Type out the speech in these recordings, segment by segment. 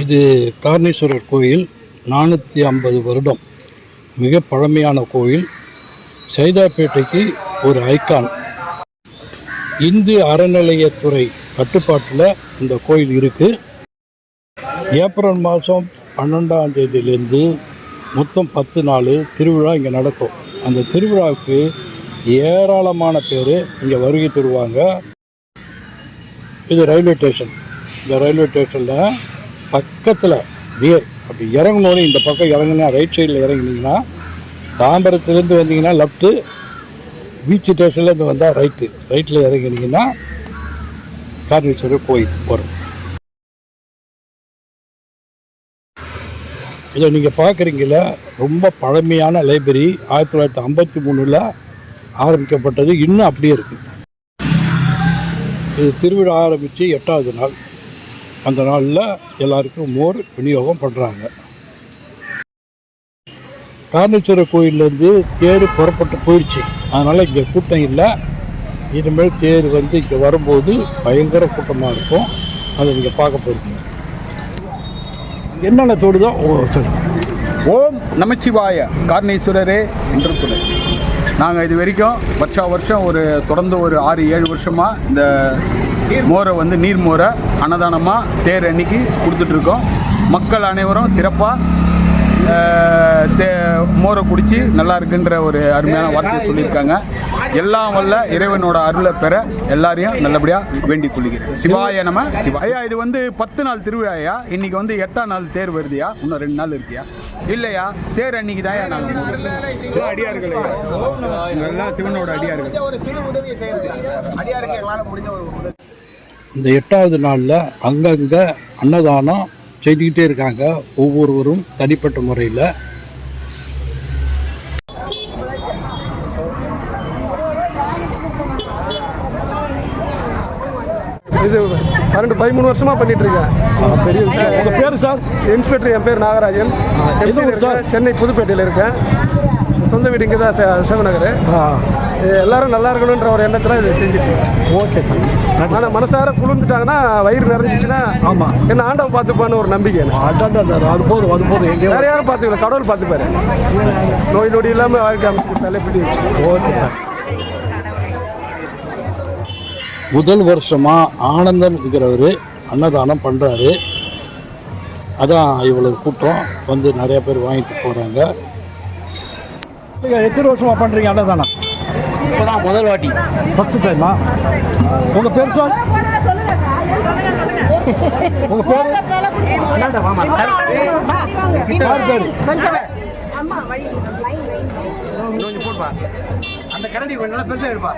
இது காரணீஸ்வரர் கோயில் நானூற்றி ஐம்பது வருடம். மிக பழமையான கோயில். சைதாப்பேட்டைக்கு ஒரு ஐகான். இந்து அறநிலையத்துறை கட்டுப்பாட்டில் இந்த கோயில் இருக்குது ஏப்ரல் மாதம் பன்னெண்டாம் தேதியிலேருந்து மொத்தம் பத்து நாள் திருவிழா இங்கே நடக்கும். அந்த திருவிழாவுக்கு ஏராளமான பேர் இங்கே வருகை தருவாங்க. இது ரயில்வே ஸ்டேஷன். இந்த ரயில்வே ஸ்டேஷனில் பக்கத்தில் நியர் அப்படி இறங்கணும்னு இந்த பக்கம் இறங்கினா ரைட் சைடில் இறங்குனீங்கன்னா தாம்பரத்துலேருந்து வந்தீங்கன்னா லெஃப்ட்டு பீச் ஸ்டேஷன்லேருந்து வந்தால் ரைட்டு ரைட்டில் இறங்கினீங்கன்னா காரணீஸ்வரர் கோயில் வரும். இதை நீங்கள் பார்க்குறீங்கள ரொம்ப பழமையான லைப்ரரி ஆயிரத்தி தொள்ளாயிரத்தி ஐம்பத்தி மூணில் ஆரம்பிக்கப்பட்டது. இன்னும் அப்படியே இருக்குது இது திருவிழா ஆரம்பித்து எட்டாவது நாள். அந்த நாளில் எல்லாருக்கும் மோர் விநியோகம் பண்ணுறாங்க காரணேஸ்வரர் கோயிலேருந்து தேர் புறப்பட்டு போயிடுச்சு அதனால் இங்கே கூட்டம் இல்லை. இனிமேல் தேர் வந்து இங்கே வரும்போது பயங்கர கூட்டமாக இருக்கும். அதை நீங்கள் பார்க்க போயிருக்கீங்க என்னென்ன தோடுதோ ஒவ்வொருத்தர் ஓம் நமச்சிவாய காரணேஸ்வரரே என்று துணை நாங்கள் இது வரைக்கும் வருஷா வருஷம் ஒரு தொடர்ந்து ஒரு ஆறு ஏழு வருஷமாக இந்த மோரை வந்து நீர் மோரை அன்னதானமாக தேர் அன்னைக்கு கொடுத்துட்ருக்கோம். மக்கள் அனைவரும் சிறப்பாக தே மோரை குடித்து நல்லா இருக்குன்ற ஒரு அருமையான வார்த்தையை சொல்லியிருக்காங்க. எல்லாம் வல்ல இறைவனோட அருளை பெற எல்லாரையும் நல்லபடியாக வேண்டிக் கொள்கிறேன். சிவாய நம சிவாயா. இது வந்து பத்து நாள் திருவிழாயா? இன்னைக்கு வந்து எட்டாம் நாள் தேர் வருதுயா? இன்னும் ரெண்டு நாள் இருக்கியா? இல்லையா? தேர் அன்னைக்கு தான் நாங்கள் அடியார்கள் எல்லாம் சிவனோட அடியார்கள். இந்த எட்டாவது நாளில் அங்கங்கே அன்னதானம் செய்துக்கிட்டே இருக்காங்க ஒவ்வொருவரும் தனிப்பட்ட முறையில். இது பன்னெண்டு பதிமூணு வருஷமா பண்ணிட்டு இருக்கேன். பெரிய உங்கள் பேர் சார் இன்ஸ்பெக்டர் என் பேர் நாகராஜன்? சென்னை புதுப்பேட்டையில் இருக்கேன். சொந்த வீடு இங்கே தான் சிவநகர். எல்லாரும் நல்லா இருக்கணுன்ற ஒரு எண்ணத்தில் இதை செஞ்சுட்டு ஓகே சார். ஆனால் மனசார குளிர்ந்துட்டாங்கன்னா வயிறு நிறைஞ்சிச்சுன்னா ஆமாம் என்ன ஆண்டவன் பார்த்துப்பான்னு ஒரு நம்பிக்கை. அதான் அது போதும் அது போதும். எங்கேயோ வேற யாரும் பார்த்துக்கல. கடவுள் பார்த்துப்பாரு. நோய் நொடி இல்லாமல் வாழ்க்கை அமைச்சு தலைப்பிடி ஓகே சார். முதல் வருஷமாக ஆனந்தம்ங்கிறவர் அன்னதானம் பண்ணுறாரு அதான் இவ்வளவு கூட்டம். வந்து நிறைய பேர் வாங்கிட்டு போகிறாங்க எத்தனை வருஷமாக பண்ணுறீங்க அன்னதானம்? இப்போதான் முதல் வாட்டி. ஃபஸ்ட்டு டைமா உங்கள் பேர் சார் உங்கள் பேர்? யார் பேர்? கொஞ்சம் போடுப்பா அந்த கரண்டி கொஞ்சம் நல்லா பெருசாக எடுப்பா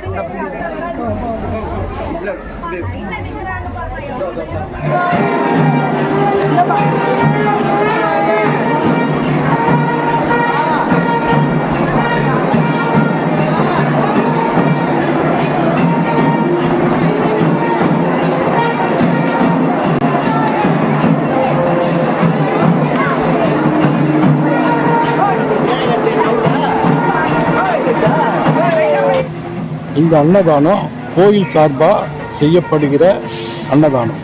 இந்த அன்னதானம் கோயில் சார்பாக செய்யப்படுகிற அன்னதானம்.